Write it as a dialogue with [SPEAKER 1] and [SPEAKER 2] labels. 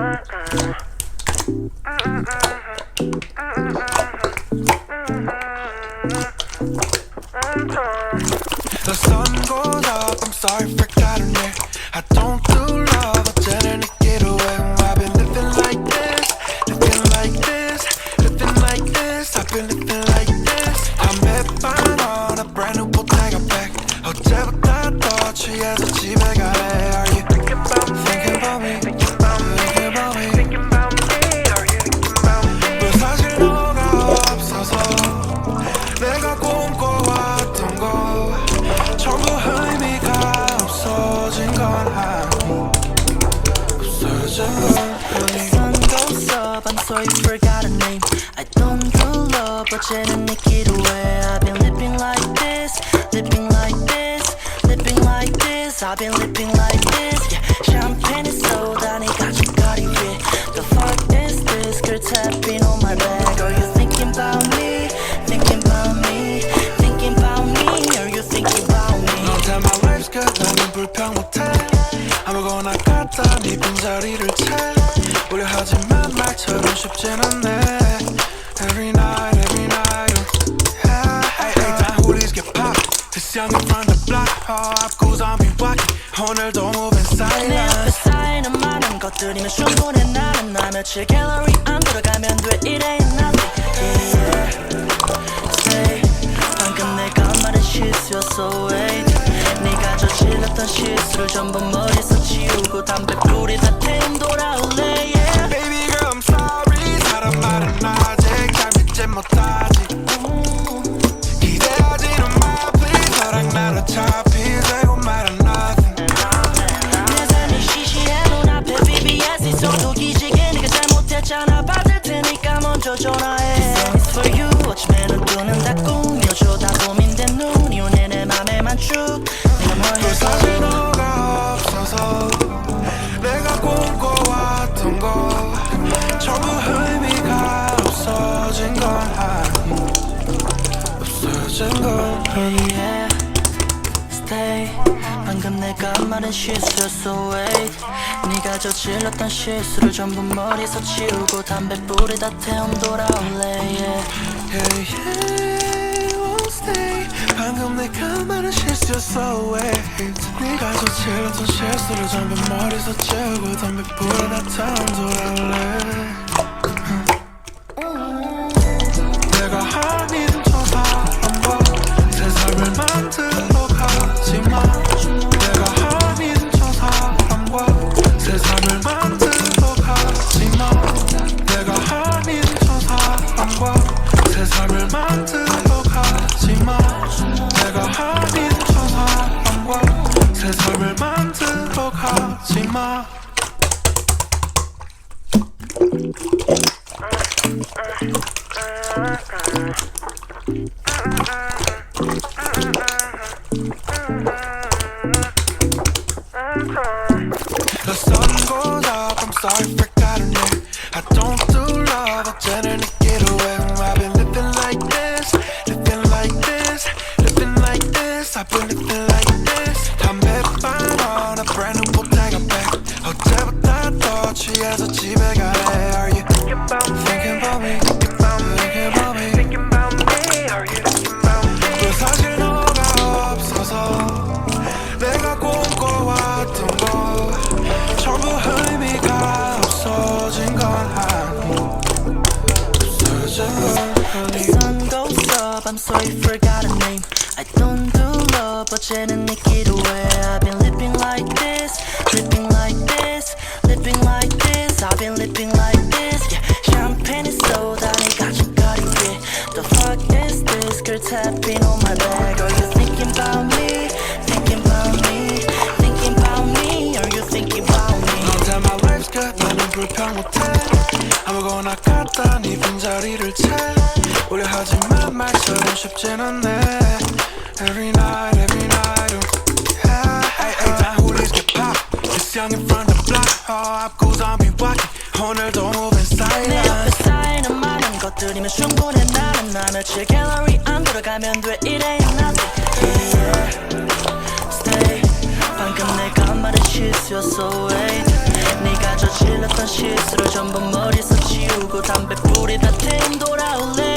[SPEAKER 1] The sun goes up, I'm sorry, forgot her name.
[SPEAKER 2] up, I'm sorry, forgot her name. I don't do love, but you didn't make it away. I've been living like this, living like this, living like this. I've been living like this. Yeah, champagne is so I ain't got you, got it. The fuck is this? Girl tapping on my back.
[SPEAKER 1] 말처럼 쉽진 않네 Every night, every night yeah. Hey, hey, 다 hoodies get pop This young from the block 어, 앞고 zombie walking 오늘도 moving
[SPEAKER 2] 내
[SPEAKER 1] silent
[SPEAKER 2] 앞에 쌓이는 많은 것들이면 충분해 나는 나 며칠 갤러리 안 돌아가면 돼 It ain't nothing yeah. Say 방금 내가 말한 실수였어 wait 네가 저질렀던 실수를 전부 방금 내가 말한 실수였어 네가 저질렀던 실수를 전부 머리에서 지우고 담배 불에 다 태운 돌아올래. Yeah.
[SPEAKER 1] yeah, yeah, 실수였어 wait 네가 저질렀던 실수를 전부 머리에서 지우고 담배 불에 다 태운 돌아올래 Alma. The sun goes up, I'm sorry, forgotten it. I don't
[SPEAKER 2] I don't do love, but 쟤는 내 away. I've been living like this, living like this, living like this. I've been living like this. Yeah, champagne is soda, 네 가죽거리 위에. The fuck is this? Girl tapping on my back. Are you thinking about me? Thinking about me? Thinking about me? Are you thinking about me?
[SPEAKER 1] 너한테 my life's good 나는 불평 못해 아무거나 갖다 네 빈자리를 채 우려 하지만 말처럼 쉽진 않네 Every night, every night yeah, hey, hey, 다 홀리게 pop It's young in front of the block All up goes on be walking 오늘도 moving silent
[SPEAKER 2] 내 옆에 쌓이는 많은 것들이면 충분해 나는 나 며칠 갤러리 안 들어가면 돼 이래야 나도 yeah, Stay 방금 내가 말한 실수였어 wait 네가 저질렀던 실수를 전부 머리에서 지우고 담배 뿌리다 탱 돌아올래